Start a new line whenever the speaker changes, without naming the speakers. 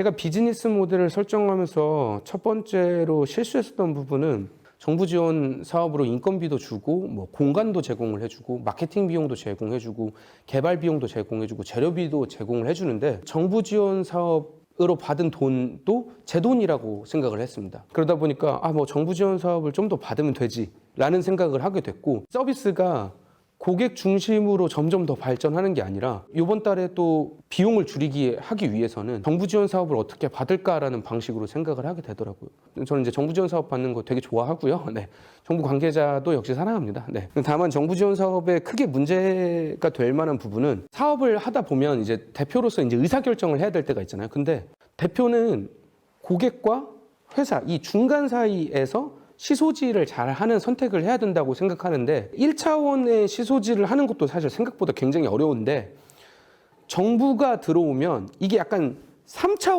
제가 비즈니스 모델을 설정하면서 첫 번째로 실수했었던 부분은 정부 지원 사업으로 인건비도 주고 뭐 공간도 제공을 해주고 마케팅 비용도 제공해주고 개발 비용도 제공해주고 재료비도 제공을 해주는데 정부 지원 사업 으로 받은 돈도 제 돈이라고 생각을 했습니다. 그러다 보니까 아 뭐 정부 지원 사업을 좀 더 받으면 되지라는 생각을 하게 됐고 서비스가 고객 중심으로 점점 더 발전하는 게 아니라 이번 달에 또 비용을 줄이기 하기 위해서는 정부 지원 사업을 어떻게 받을까라는 방식으로 생각을 하게 되더라고요. 저는 이제 정부 지원 사업 받는 거 되게 좋아하고요. 네. 정부 관계자도 역시 사랑합니다. 네. 다만 정부 지원 사업에 크게 문제가 될 만한 부분은 사업을 하다 보면 이제 대표로서 이제 의사 결정을 해야 될 때가 있잖아요. 근데 대표는 고객과 회사 이 중간 사이에서 시소지를 잘 하는 선택을 해야 된다고 생각하는데 1차원의 시소지를 하는 것도 사실 생각보다 굉장히 어려운데 정부가 들어오면 이게 약간 3차원이